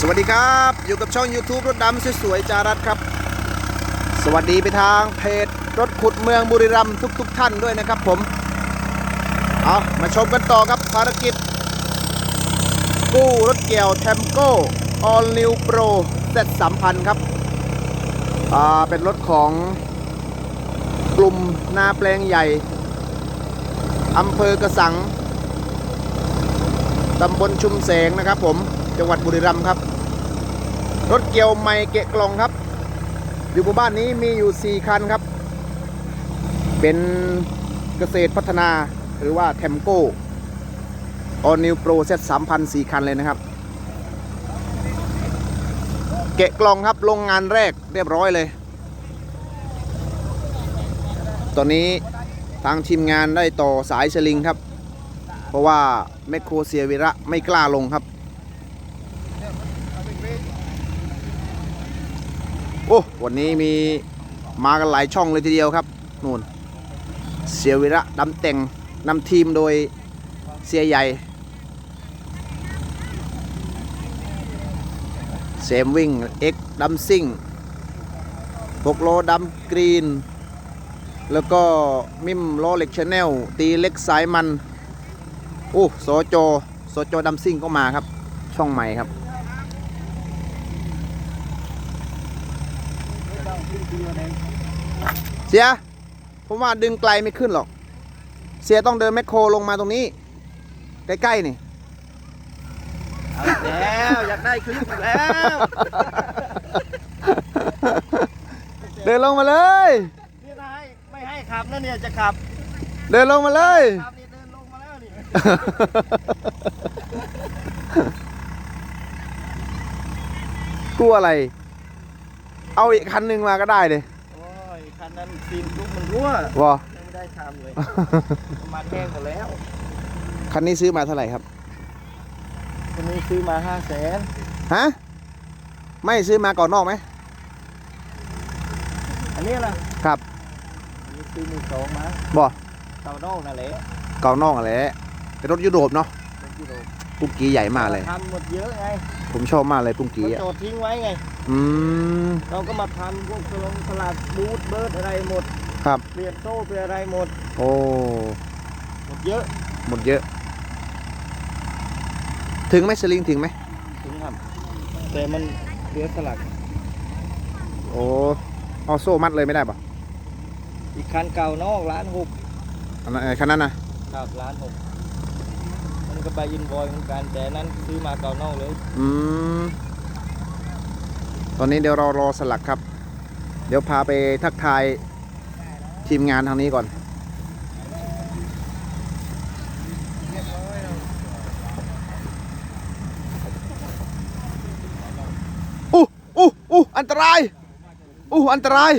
สวัสดีครับ อยู่กับช่อง YouTube รถดำสวยๆจารัสครับ สวัสดีไปทางเพจรถขุดเมืองบุรีรัมย์ทุกๆทท่านด้วยนะครับผม เอามาชมกันต่อครับภารกิจ กู้รถเกี่ยวเทมโก้ All New Pro Z 3000 ครับ อ่า เป็นรถของกลุ่มนาแปลงใหญ่อำเภอกระสังตำบลชุมแสงนะครับผม จังหวัดบุรีรัมย์ครับ รถเกี่ยวไม้เกะกล่องครับ อยู่หมู่บ้านนี้มีอยู่ 4 คันครับ เป็นเกษตรพัฒนาหรือว่าเทมโก้ออนิวโปรเซต3,000 4คันเลยนะครับ เกะกล่องครับลงงานแรกเรียบร้อยเลย ตอนนี้ทางทีมงานได้ต่อสายสลิงครับ เพราะว่าแมคโครเซียวิระไม่กล้าลงครับ โอ้วันนี้มีมากันหลายช่องเลยทีเดียวครับนู่นเซียวิระดำแต่งนำทีมโดยเสียใหญ่เซมวิ่งเอ็กดำซิ่งพกโลดำกรีน แล้วก็มิมล้อเล็กชาแนลตีเล็กสายมันโอ้สจสจดำซิ่งก็มาครับ ช่องใหม่ครับ เสีย ผมว่าดึงไกลไม่ขึ้นหรอก เสียต้องเดินแมคโครลงมาตรงนี้ ใกล้ๆนี่แล้วอยากได้คลิปอีกแล้ว เดินลงมาเลย นี่นายไม่ให้ขับนะเนี่ยจะขับเดินลงมาเลย ขับนี่เดินลงมาแล้วนี่กลัวอะไร เอาอีกคันหนึ่งมาก็ได้เลยโอ้ยคันนั้นซีนลูกมันรั่ววอยังไม่ได้ทำเลยน้ำมันแห้งหมดแล้ว คันนี้ซื้อมาเท่าไหร่ครับคนนี้ซื้อมาห้าแสนฮะไม่ซื้อมาก่อนนอกไหมอันนี้ล่ะครับอันนี้ซื้อมือสองมาบอเต่านอกนั่นแหละเก่านอกอะไรเป็นรถยุโรปเนาะเป็นกิโลปุ้งกี้ใหญ่มากเลยทำหมดเยอะไง ผมชอบมากเลยปุ้งกี้เขาอะโจทย์ทิ้งไว้ไง อืม เราก็มาทำพวกสลงสลัดบูทเบิร์ดอะไรหมดครับ เปลี่ยนโซ่เปลี่ยนอะไรหมด โอ้ หมดเยอะหมดเยอะ ถึงไหมสลิงถึงไหม ถึงครับแต่มันเหลือสลักโอ้เอาโซ่มัดเลยไม่ได้ปะอีกคันเก่านอกร้านหกอันนั้นเอ่อคันนั้นนะ ครับร้านหกมัน ก็ไปอินวอยเหมือนกัน แต่นั้นซื้อมาเก่านอกเลย อืม ตอนนี้เดี๋ยวเรารอสลักครับ เดี๋ยวพาไปทักทายทีมงานทางนี้ก่อน อู้อู้อู้อันตราย อู้อันตราย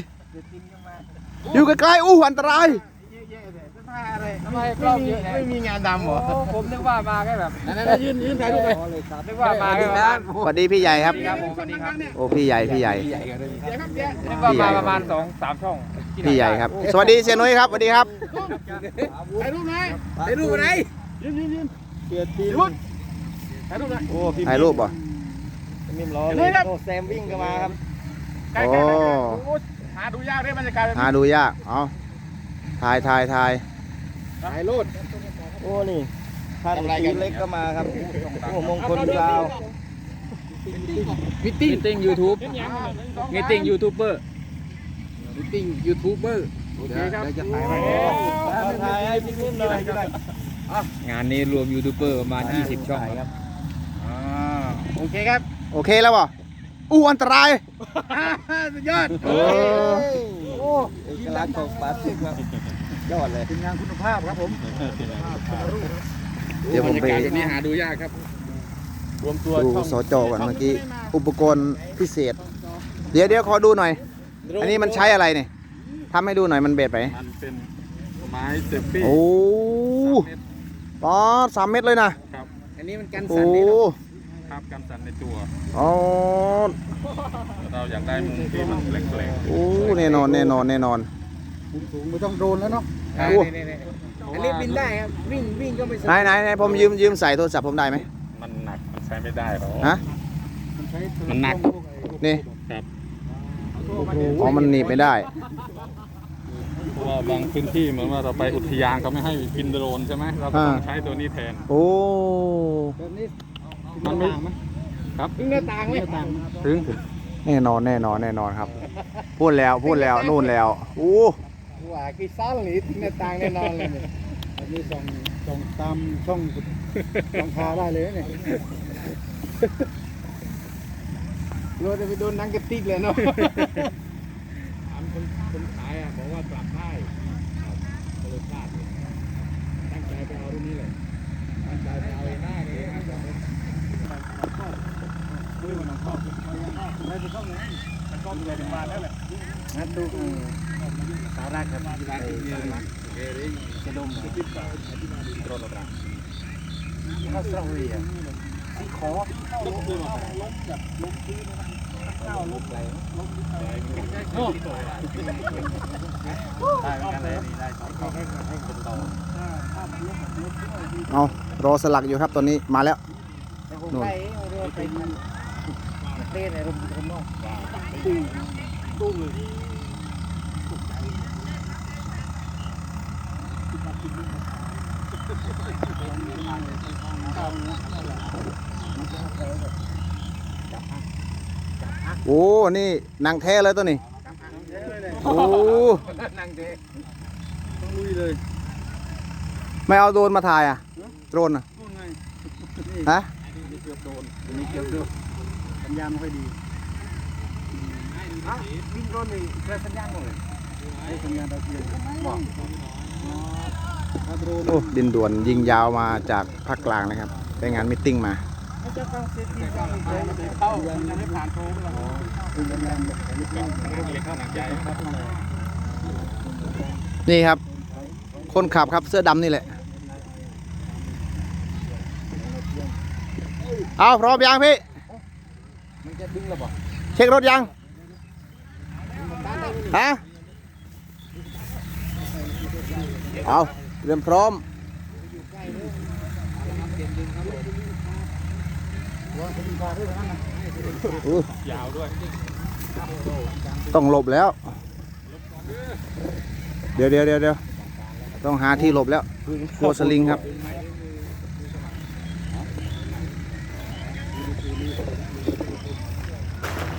อยู่ใกล้ๆอู้อันตราย ทำไมกล้องเยอะไม่มีงานดำเหรอผมนึกว่ามาแค่แบบยืนยืนถ่ายรูปไปนึกว่ามาแค่แบบสวัสดีพี่ใหญ่ครับครับผมสวัสดีครับ โอ้พี่ใหญ่พี่ใหญ่นึกว่ามาประมาณสองสามช่อง พี่ใหญ่ครับ สวัสดีเสียนุ้ยครับสวัสดีครับถ่ายรูปไหนถ่ายรูปไหนยืนยืนยืนเกียรติถ่ายรูปไหนโอ้พี่ถ่ายรูปป่ะมิมล้อเลยโอ้แซมวิ่งก็มาครับใกล้โอ้ๆหาดูยากด้วยบรรยากาศแบบหาดูยาก เอาถ่ายถ่ายถ่าย ถ่ายรูปโอ้นี่ท่านตีเล็กก็มาครับโอ้มงคลดาวมิทติ้งมิทติ้งยูทูบมิทติ้งยูทูบเบอร์มิทติ้งยูทูบเบอร์โอเคครับจะถ่ายไหมถ่ายให้พี่มิมหน่อยก็ได้งานนี้รวมยูทูบเบอร์ประมาณ 20 ช่องครับอ่าโอเคครับ โอเคแล้วป่ะอู้อันตรายสุดยอดโอ้โอ้เอกลักษณ์ของปาร์ตี้ครับ ยอดเลยทีมงานคุณภาพครับผมเดี๋ยวผมไป บรรยากาศแบบนี้หาดูยากครับ รวมตัวดูช่องสจก่อนเมื่อกี้อุปกรณ์พิเศษ เดี๋ยวเดี๋ยวขอดูหน่อย อันนี้มันใช้อะไรเนี่ยทำให้ดูหน่อยมันเบ็ดไป มันเป็นไม้เซฟฟี่โอ้ป๊อดสามเม็ดเลยนะอันนี้มันกันโอ้สั่นนี่เนาะครับกันสั่นในตัว อ๋อเราอยากได้มุมที่มันแปลกโอ้แน่นอนแน่นอนแน่นอน ไม่ต้องโดนแล้วเนาะอ่าโอ้นี่ๆๆอันนี้บินได้ครับวิ่งวิ่งก็ไม่สไหนไหนไหนผมยืมยืมใส่โทรศัพท์ผมได้ไหมๆมันหนักมันใช้ไม่ได้หรอก ฮะมันหนัก นี่ ครับอ๋อมันหนีบไม่ได้ เพราะว่าบางพื้นที่เหมือนว่าเราไปอุทยานเขาไม่ให้บินโดรนใช่ไหมเราก็ต้องอ่า ใช้ตัวนี้แทน โอ้มันไม่ ครับถึงหน้าต่างไหมถึงแน่นอนแน่นอนแน่นอนครับ พูดแล้วพูดแล้วนู่นแล้วอู้ ว่ากี่ซ้อนหรือถึงหน้าต่างแน่นอนเลยเนี่ยอันนี้ส่องส่องตามช่องช่องคาได้เลยเนี่ยรถจะไปโดนนังกระติกเลยเนาะถามคนคนขายอะบอกว่าปรับได้ครับก็เลยพลาดเลยตั้งใจไปเอารุ่นนี้เลยตั้งใจไปเอาหน้าเลยตั้งใจไปนั่น นัดูสาระครับที่บ้านกระดมข้าวสวีอะสีขอล้มคือล้มแบบล้มพื้นข้าวล้มไหลล้มไหลโอ้ได้เหมือนกันเลยได้ให้ให้ให้เป็นต่อเอารอสลักอยู่ครับตอนนี้มาแล้วนู่น ไปเลยต้นในรถรถนอกตุ้มตุ้มเลยโอ้ นี่นางแท้เลยตัวนี้โอ้นั่งเต้ต้องลุยเลย ไม่เอาโดนมาถ่ายอะ โดนอะฮะนี่เกือบโดนมีเกี่ยวด้วยสัญญาณไม่ค่อยดี ววิ่งรถนี่เกิดสัญญาณหมดเลยไอ้สัญญาณดาวเทียมบอกถ้าโดนโอ้ดินด่วนยิงยาวมาจากภาคกลางนะครับไปงานมิทติ้งมาไม่จะฟังเสียงที่แต่ฟัก็งมันเลยจะเข้ามันยังไม่ผ่านโทรไปหรอกคือสัญญาณแบบนี้ก็ขนาดเล็กขนาดใหญ่ครับนี่ครับ คนขับครับเสื้อดำนี่แหละ เอาพร้อมยังพี่มันจะดึงหรอบอกเช็ครถยัง ฮะเอาเตรียมพร้อมยาวด้วยต้องหลบแล้ว เดี๋ยวเดี๋ยวเดี๋ยวเดี๋ยวต้องหาที่หลบแล้วกลัวสลิงครับ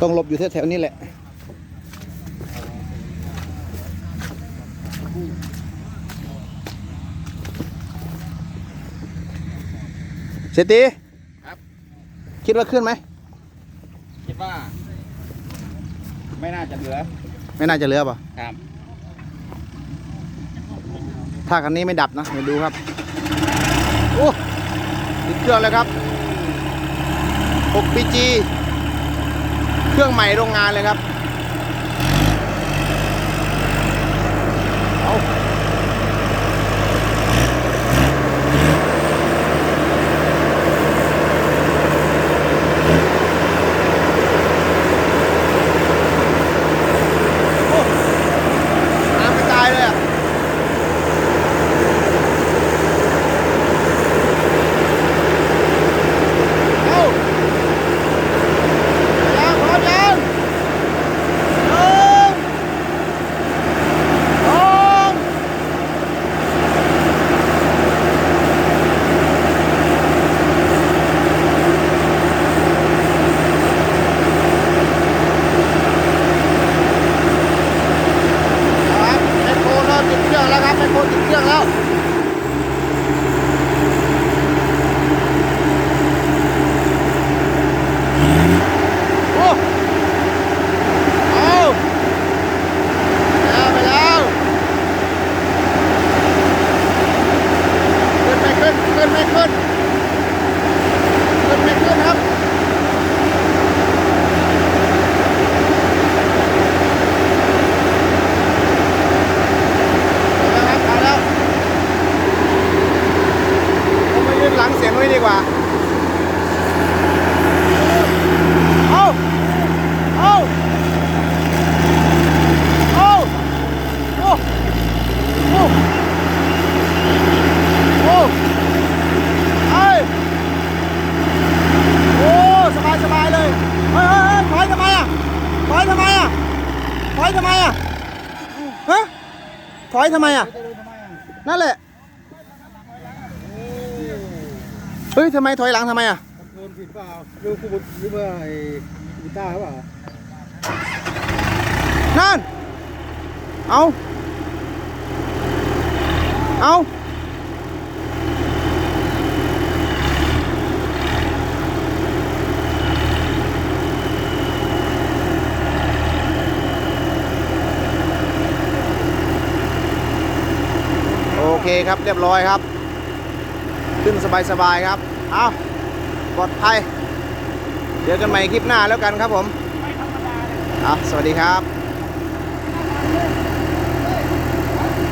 ต้องหลบอยู่แถวๆนี้แหละ เสยตีครับ คิดว่าขึ้นไหม คิดว่า ไม่น่าจะเหลือ ไม่น่าจะเหลือป่ะครับ ถ้าคันนี้ไม่ดับนะเดี๋ยวดูครับโอ้ติดเครื่องแล้วครับ 6 PG เครื่องใหม่โรงงานเลยครับเอา ทำไมอะจะเดินทำไมอะ นั่นแหละ เฮ้ยทำไมถอยหลังทำไมอะเดินผิดเปล่าหรือคูบุหรือว่าไอ้กีตาร์เปล่านั่น เอา เอา คครับเรียบร้อยครับ ขึ้นสบายๆครับ เอาปลอดภัย เจอกันใหม่คลิปหน้าแล้วกันครับผมอะสวัสดีครับ